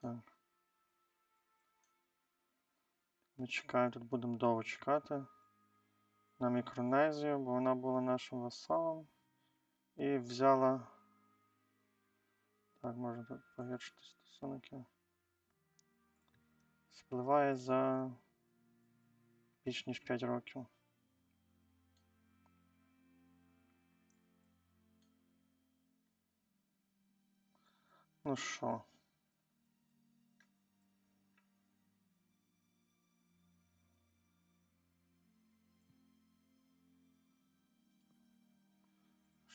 Так. Ми чекаємо, тут будемо довго чекати на Мікронезію, бо вона була нашим васалом. І взяла. Так, можна тут погіршити стосунки. Спливає за більш ніж 5 років. Ну що?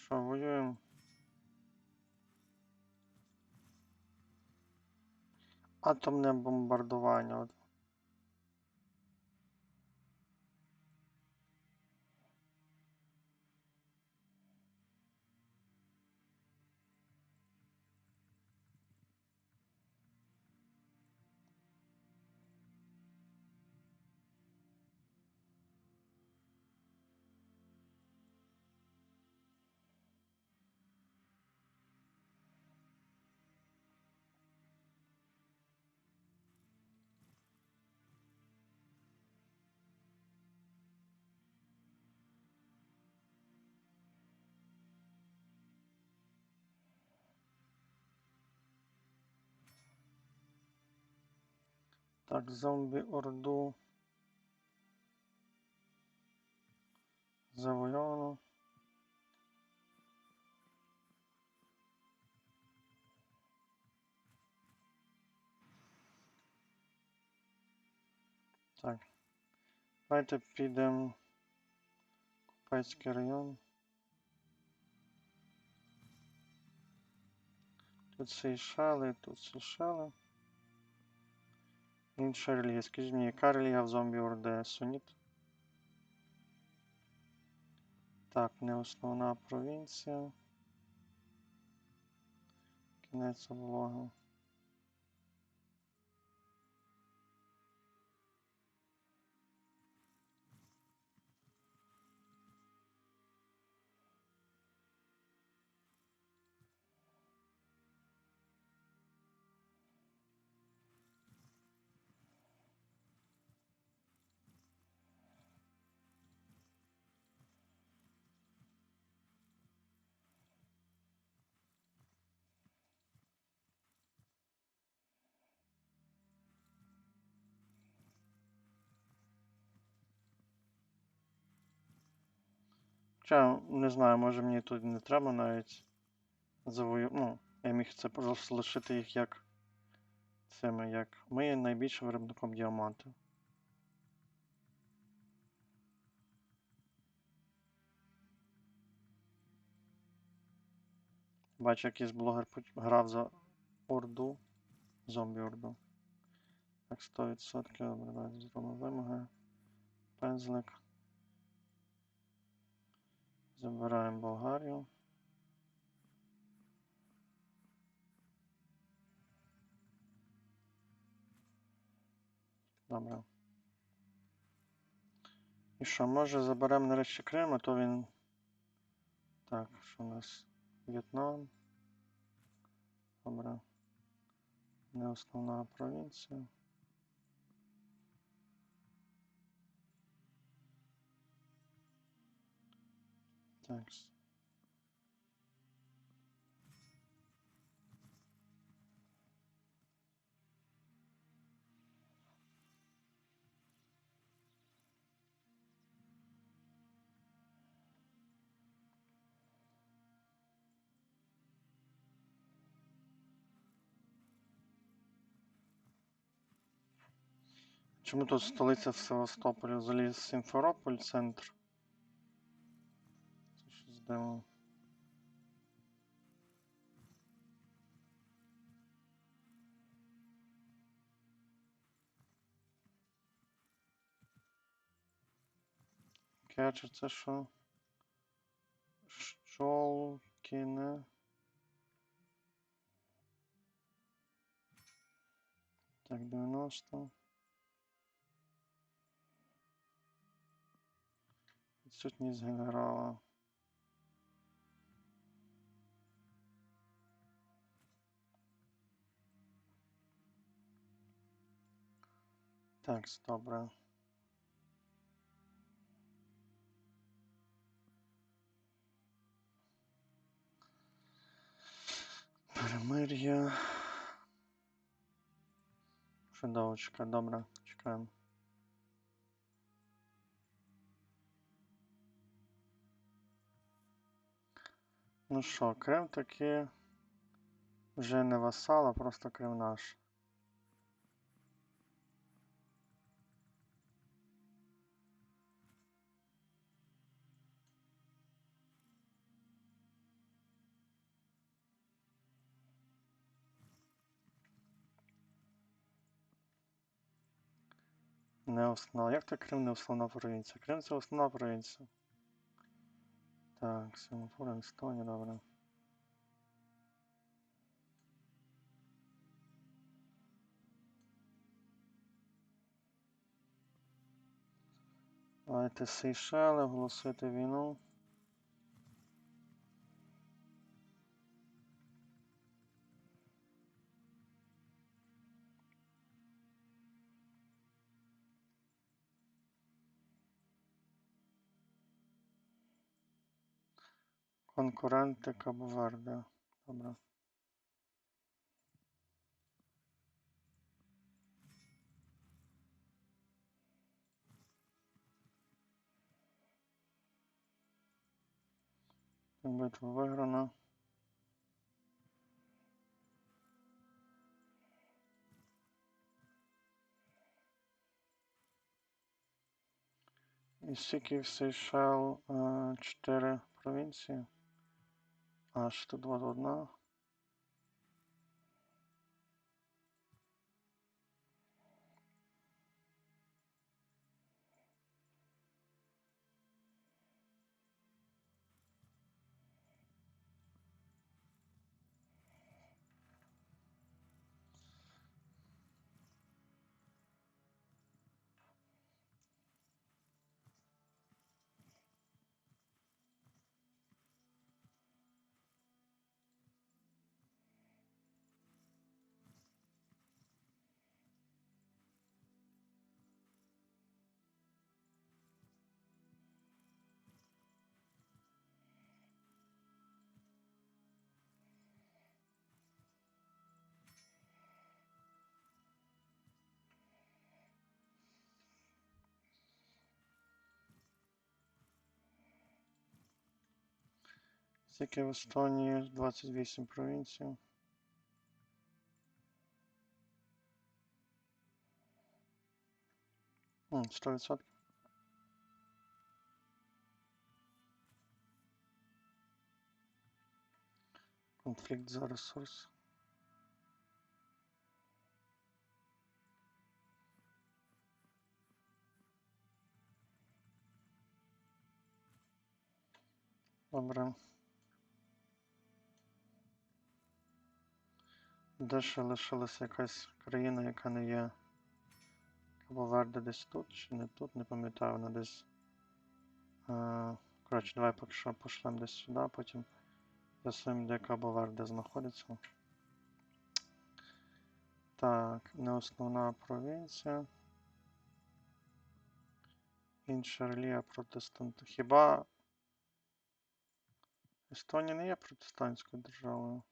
Що, воюємо? Атомне бомбардування. Так, зомбі Орду. Завойовано. Так. Давайте підемо. Купецький район. Тут Сейшели, тут Сейшели. Інша релігія. excuse me, яка have zombie or the Sunit. Так, не основна провінція. Кінець облоги. Хоча, не знаю, може мені тут не треба навіть завою... Ну, я міг це просто лишити їх як цими, як ми є найбільшим виробником діамантів. Бачу, якийсь блогер грав за Орду. Зомбі Орду. Так, 100%. Добре, давайте зробимо вимоги. Пензлик. Забираємо Болгарію. Добре. І що, може заберемо нарешті Крим, а то він. Так, що у нас? В'єтнам. Добре. Не основна провінція. Так. Чому тут столиця в Севастополі? Взагалі Сімферополь, центр. Це щось це що? Щолкіне. Так, 90. Відсутність генерала. Так, добре. Перемир'я. Чудово, чекай, добре, чекаємо. Ну що, Крим таки вже не васал, а просто Крим наш. Не основна. Як то Крим не основна провінція? Крим це основна провінція. Так, Сингапур, Естонія, добре. Давайте Сейшели, оголосити війну. Конкуренти Кабо-Верде. Добре. Битва виграна. І скільки в Сейшел 4 провінції. H, тут 2, 1. Тільки в Естонії 28 провінцій. Сто відсотків. Конфлікт за ресурс. Добре. Де ще лишилася якась країна, яка не є Кабо-Верде десь тут чи не тут, не пам'ятаю, вона десь. Е, коротше, давай поки що пошлемо десь сюди, потім з'ясуємо, де Кабо-Верде знаходиться. Так, не основна провінція. Інша релігія протестант. Хіба Естонія не є протестантською державою?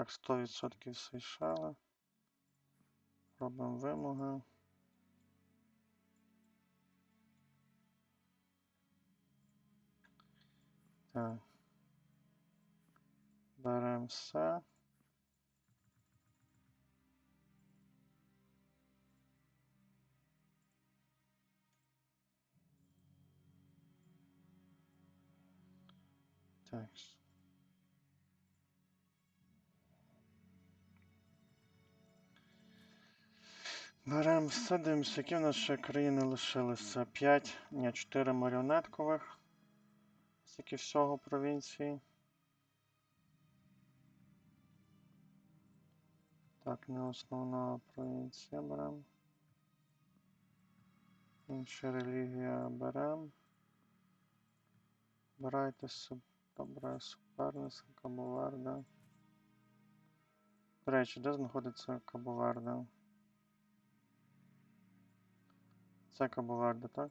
Так, 100% Сейшели. Робимо вимоги. Так. Беремо все. Так. Все, дивимося, які в ще країни лишилися. 5, ні, 4 маріонеткових. Скільки всього провінцій. Так, не основна провінція беремо. Інша релігія беремо. Обирайте суб... Добре, суперниця, Кабоверде. До речі, де знаходиться Кабоверде? Це Кабо-Верде, так?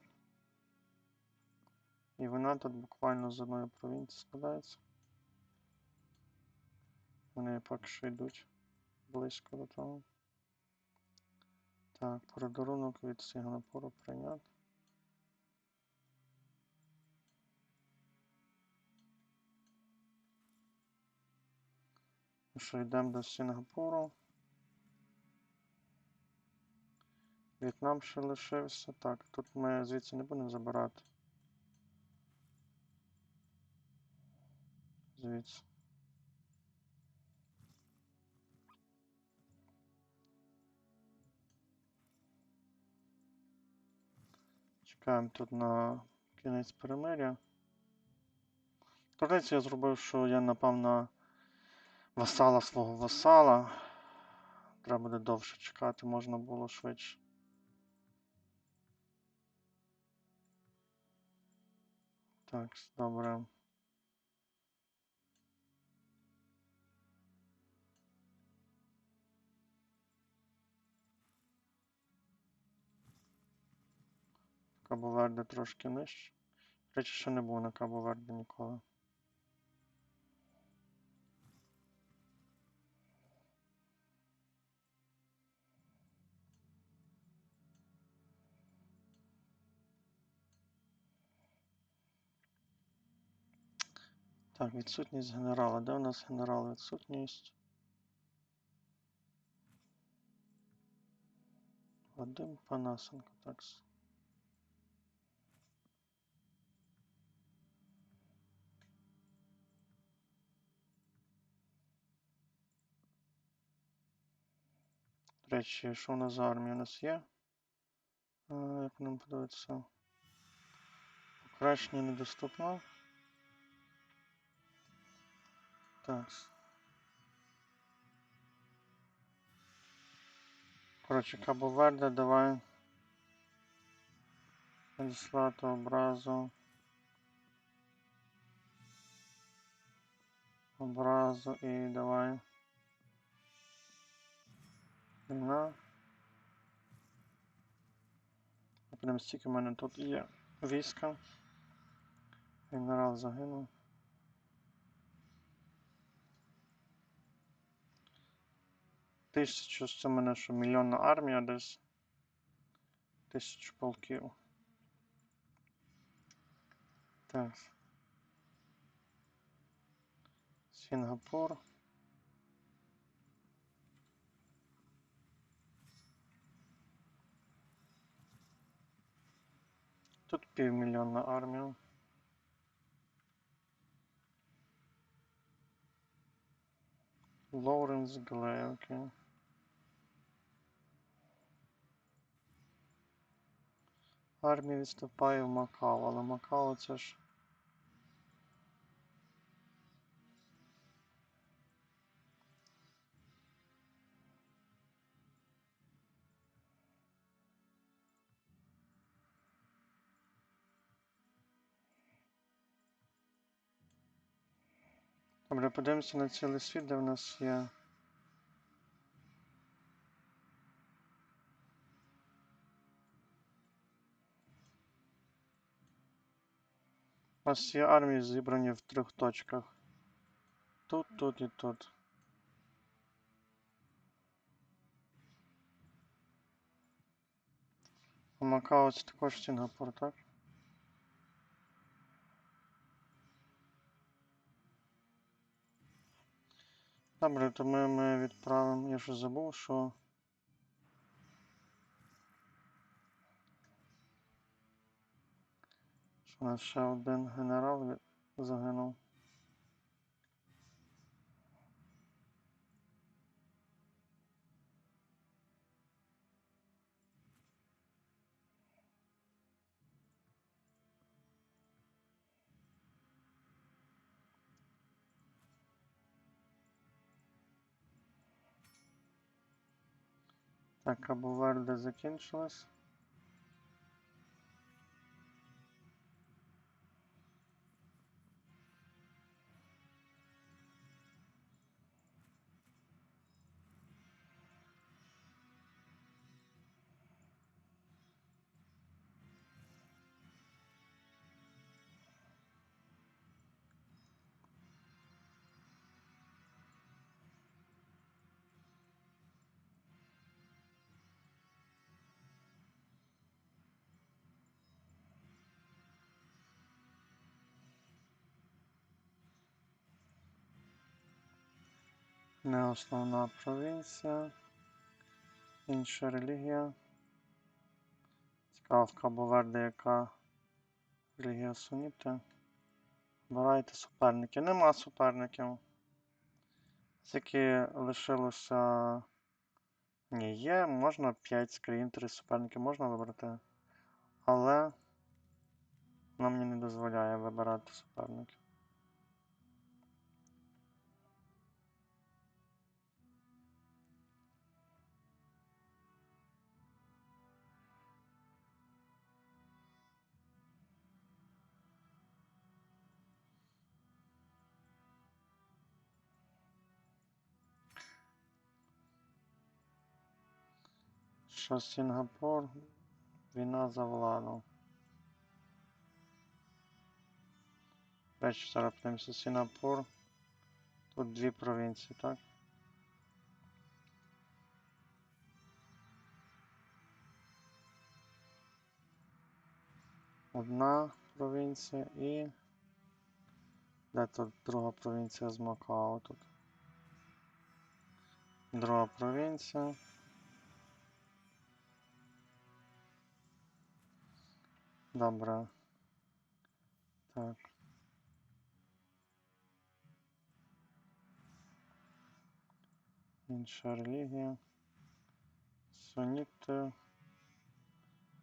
І вона тут буквально з одної провінції складається. Вони поки що йдуть близько до того. Так, подарунок від Сінгапуру прийняти. Ну Що йдемо до Сінгапуру. В'єтнам ще лишився. Так, тут ми звідси не будемо забирати. Звідси. Чекаємо тут на кінець перемиря. Традицію я зробив, що я напав на васала свого васала. Треба буде довше чекати, можна було швидше. Так, добре. Кабо-Верде трошки нижче. Речі, ще не був на Кабо-Верде ніколи. Так, відсутність генерала. Де у нас генерал відсутність? Вадим Панасенко, так. До речі, що у нас за армія у нас є? А, як нам подивитися? Покращення недоступно. Так. с- Коротше, Кабо-Верде, давай. Надіслати образу. Образу і давай. Війна. Подивимось, скільки в мене тут є війська. Генерал загинув. Тисячу, це мене що мільйонна армія десь. Тисячу полків. Так. Сінгапур. Тут півмільйонна армія. Лоуренс Глей, окей. Армія відступає в Макао, але Макао це ж. Добре, подивимося на цілий світ, де в нас є. У нас є армії зібрані в трьох точках. Тут, тут і тут. А Макао це також Сінгапур, так? Добре, то ми, ми відправимо. Я ще забув, що. Що у нас ще один генерал загинув. Так, Кабо-Верде закінчилось. Не основна провінція. Інша релігія. Цікаво в Кабо-Верде, яка релігія суніти. Обирайте суперників. Нема суперників. Скільки лишилося. Ні, є, можна 5 з країн, 3 суперники можна вибрати. Але воно мені не дозволяє вибирати суперників. Що Сінгапур? Війна за владу. Речі, зараз подивимося Сінгапур. Тут дві провінції, так? Одна провінція і. Де тут друга провінція з Макао тут? Друга провінція. Добре. Так. Інша релігія. Суніти.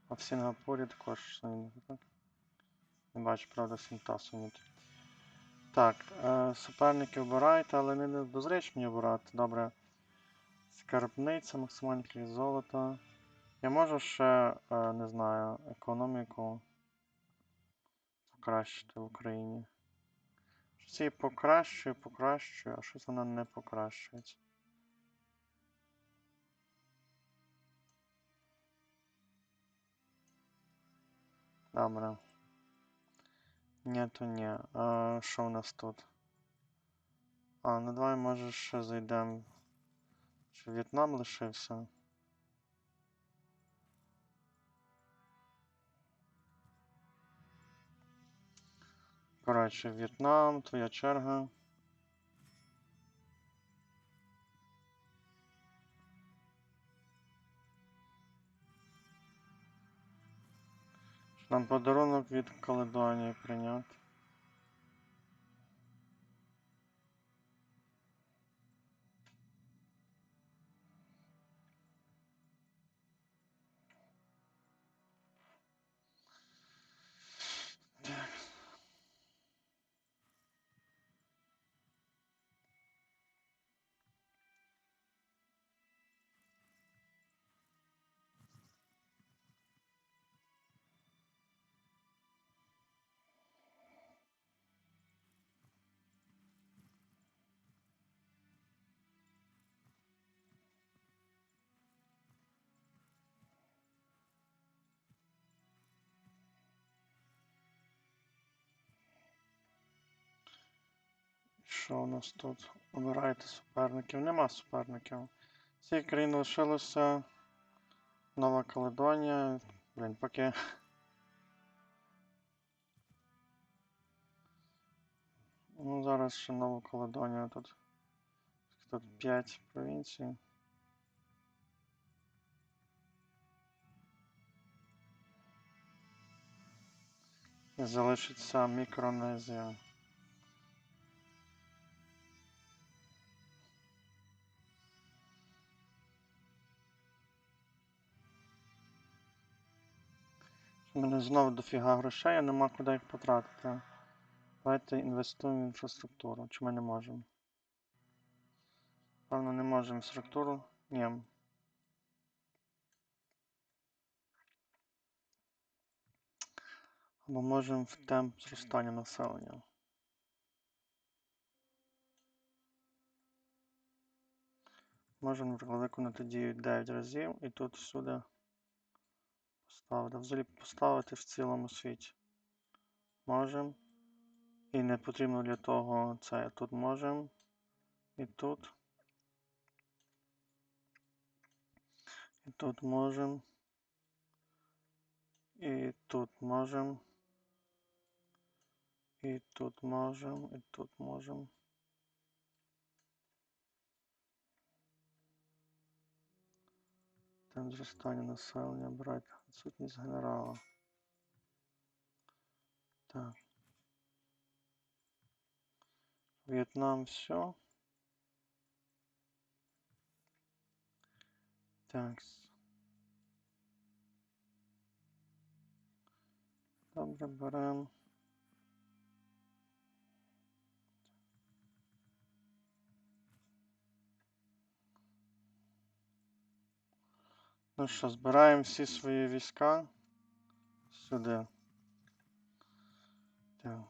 А в Сінгапурі також суніти, так? Не бачу, правда, синта суніти. Так, е, суперники обирайте, але не дозріч мені обирати. Добре. Скарбниця, максимальна кількість золота. Я можу ще, е, не знаю, економіку покращити в Україні. Щось її покращує, покращує, а щось вона не покращується. Добре. Ні, то ні. А, що у нас тут? А, ну давай може ще зайдемо. Чи В'єтнам лишився? Коротше, В'єтнам, твоя черга. Нам подарунок від Каледонії прийняти. Що у нас тут? Обирайте суперників. Нема суперників. Ці країни лишилося. Нова Каледонія. Блін, поки. Ну, зараз ще Нову Каледонію тут. Тут 5 провінцій. І залишиться Мікронезія. У мене знову дофіга грошей, а нема куди їх потратити. Давайте інвестуємо в інфраструктуру. Чи ми не можемо? Певно, не можемо інфраструктуру. Ні. Або можемо в темп зростання населення. Можемо, виконати дію 9 разів і тут всюди поставити, взагалі поставити в цілому світі. Можемо. І не потрібно для того це. Тут можемо. І тут. І тут можемо. І тут можемо. І тут можемо, і тут можемо. Там зростання населення брати відсутність генерала. Так. В'єтнам все. Так. Добре, беремо. Ну що, збираємо всі свої війська сюди. Так.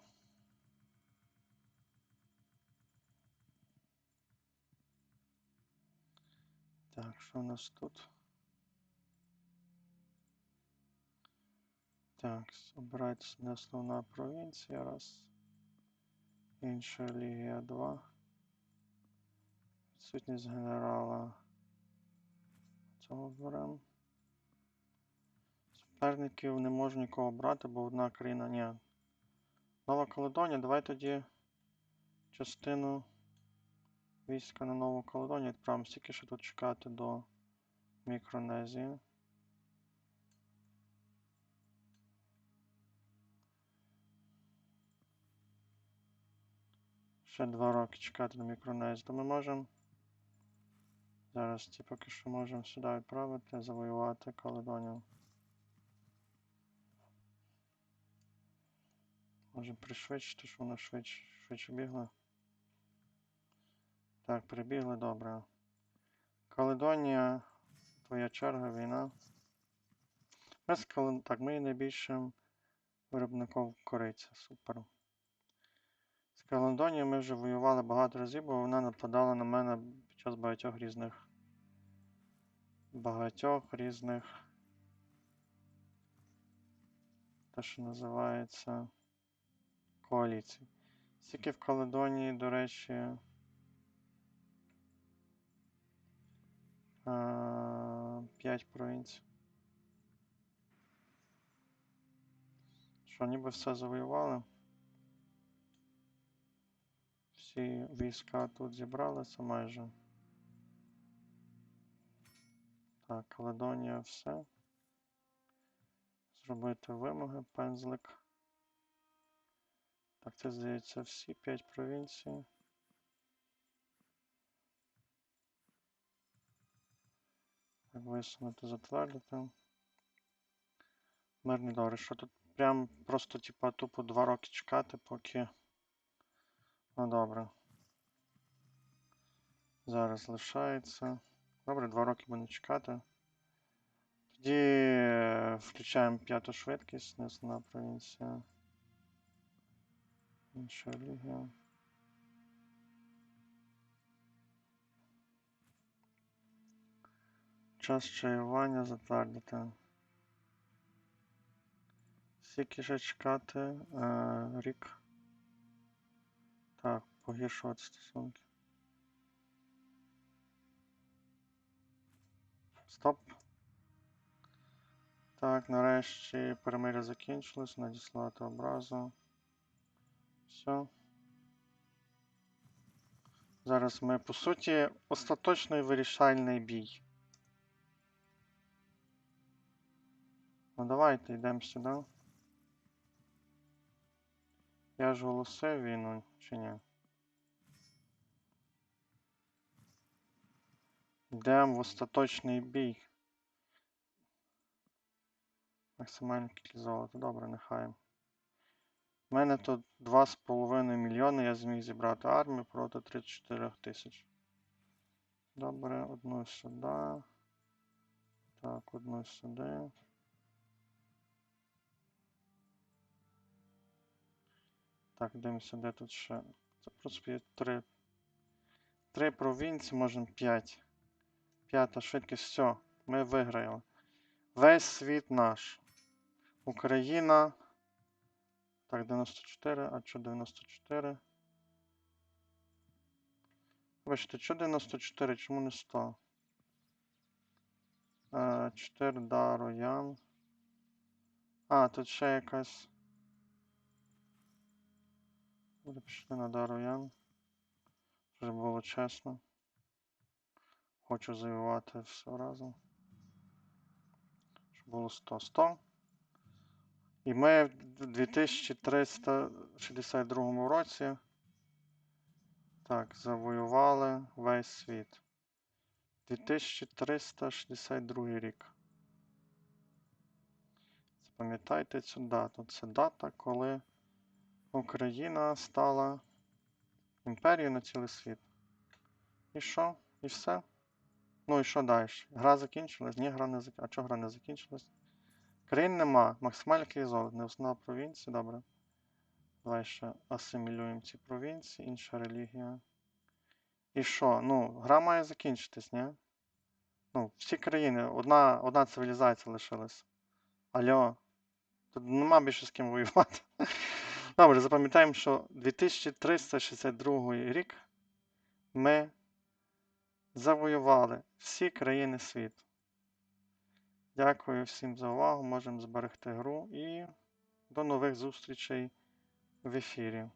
Так, що у нас тут? Так, обирається не основна провінція, раз. Інша лігія 2. Відсутність генерала. Цього беремо. Суперників не можу нікого брати, бо одна країна. Ні. Нова Каледонія, давай тоді частину війська на Нову Каледонію відправимо стільки ще тут чекати до Мікронезії. Ще два роки чекати до Мікронезії. То ми можемо. Зараз ці поки що можемо сюди відправити, завоювати Каледонію. Можемо пришвидшити, щоб вона швидше, швидше бігла. Так, прибігли, добре. Каледонія, твоя черга, війна. Ми з Кале- Так, ми найбільшим виробником кориці. Супер. З Каледонією ми вже воювали багато разів, бо вона нападала на мене час багатьох різних. Багатьох різних. Те, що називається коаліцій. Скільки в Каледонії, до речі. а, П'ять провінцій. Що, ніби все завоювали? Всі війська тут зібралися майже. Так, Каледонія все. Зробити вимоги, пензлик. Так, це здається всі 5 провінцій. Так, висунути, затвердити. Мирний договір. Що тут прям просто, типа, тупо 2 роки чекати, поки. Ну добре. Зараз лишається. Добре, 2 роки будемо чекати. Тоді е, включаємо п'яту швидкість, не основна провінція. Інша лігія. Час чаювання затвердити. Скільки ще чекати? Е, рік. Так, погіршувати стосунки. Стоп. Так, нарешті перемир'я закінчилось. Надіслати образу. Все. Зараз ми, по суті, остаточний вирішальний бій. Ну давайте йдемо сюди. Я ж голосив війну, чи ні? Йдемо в остаточний бій. Максимальна кількість золота. Добре, нехай. У мене тут 2,5 мільйони, я зміг зібрати армію проти 34 тисяч. Добре, одну сюди. Так, одну сюди. Так, дивимося, де тут ще. Це просто є три. Три провінції, можемо 5. П'ята швидкість, все, ми виграли. Весь світ наш. Україна. Так, 94, а що 94? Вибачте, що 94, чому не 100? Е, 4 да, Роян. А, тут ще якась. Пішли на Дароян. Щоб було чесно. Хочу завоювати все разом. Щоб було 100. 100. І ми в 2362 році так, завоювали весь світ. 2362 рік. Запам'ятайте цю дату. Це дата, коли Україна стала імперією на цілий світ. І що? І все? Ну і що далі? Гра закінчилась? Ні, гра не закінчилась. А чого гра не закінчилась? Країн нема. Максимальна кількість. Не основна провінція. Добре. Давай ще асимілюємо ці провінції. Інша релігія. І що? Ну, гра має закінчитись, ні? Ну, всі країни, одна, одна цивілізація лишилась. Алло. Тут нема більше з ким воювати. Добре, запам'ятаємо, що 2362 рік ми завоювали всі країни світу. Дякую всім за увагу. Можемо зберегти гру і до нових зустрічей в ефірі.